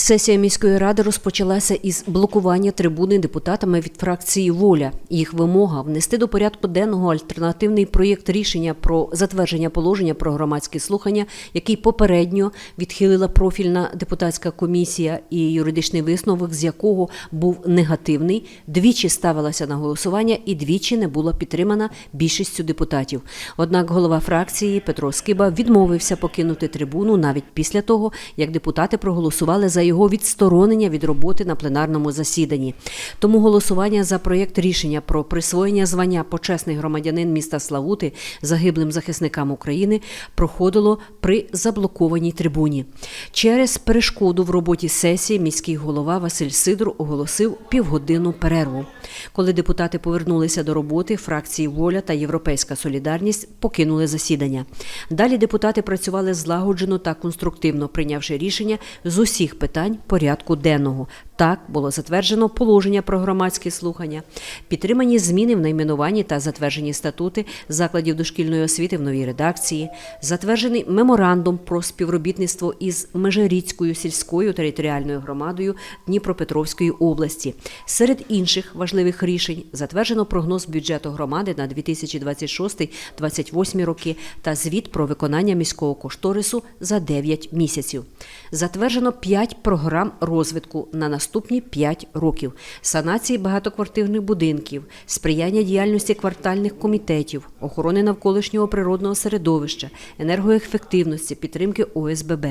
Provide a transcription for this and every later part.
Сесія міської ради розпочалася із блокування трибуни депутатами від фракції Воля. Їх вимога внести до порядку денного альтернативний проєкт рішення про затвердження положення про громадські слухання, який попередньо відхилила профільна депутатська комісія, і юридичний висновок з якого був негативний, двічі ставилася на голосування і двічі не була підтримана більшістю депутатів. Однак голова фракції Петро Скиба відмовився покинути трибуну навіть після того, як депутати проголосували за його відсторонення від роботи на пленарному засіданні. Тому голосування за проєкт рішення про присвоєння звання почесний громадянин міста Славути загиблим захисникам України проходило при заблокованій трибуні. Через перешкоду в роботі сесії міський голова Василь Сидор оголосив півгодинну перерву. Коли депутати повернулися до роботи, фракції Воля та Європейська Солідарність покинули засідання. Далі депутати працювали злагоджено та конструктивно, прийнявши рішення з усіх питань порядку денного. Так було затверджено положення про громадські слухання, підтримані зміни в найменуванні та затверджені статути закладів дошкільної освіти в новій редакції, затверджений меморандум про співробітництво із Межиріцькою сільською територіальною громадою Дніпропетровської області. Серед інших важливих рішень затверджено прогноз бюджету громади на 2026-2028 роки та звіт про виконання міського кошторису за 9 місяців. Затверджено 5 програм розвитку на наступні 5 років: санації багатоквартирних будинків, сприяння діяльності квартальних комітетів, охорони навколишнього природного середовища, енергоефективності, підтримки ОСББ.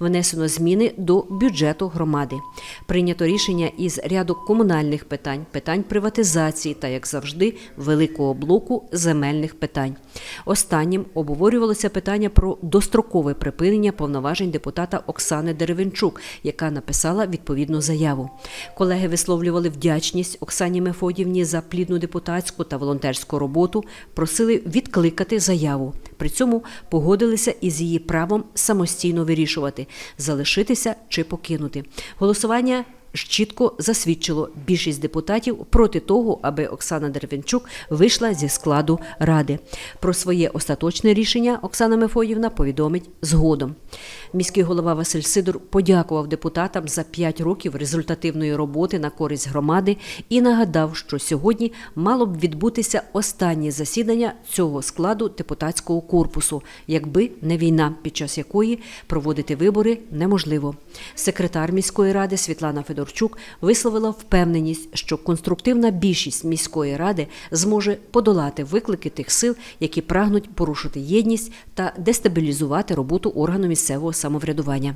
Внесено зміни до бюджету громади. Прийнято рішення із ряду комунальних питань, питань приватизації та, як завжди, великого блоку земельних питань. Останнім обговорювалося питання про дострокове припинення повноважень депутата Оксани Деревенчук, яка написала відповідну заяву. Колеги висловлювали вдячність Оксані Мефодівні за плідну депутатську та волонтерську роботу, просили відкликати заяву. При цьому погодилися із її правом самостійно вирішувати залишитися чи покинути. Голосування чітко засвідчило більшість депутатів проти того, аби Оксана Деревенчук вийшла зі складу ради. Про своє остаточне рішення Оксана Мефодівна повідомить згодом. Міський голова Василь Сидор подякував депутатам за 5 років результативної роботи на користь громади і нагадав, що сьогодні мало б відбутися останнє засідання цього складу депутатського корпусу, якби не війна, під час якої проводити вибори неможливо. Секретар міської ради Світлана Федорчук висловила впевненість, що конструктивна більшість міської ради зможе подолати виклики тих сил, які прагнуть порушити єдність та дестабілізувати роботу органу місцевого самоврядування.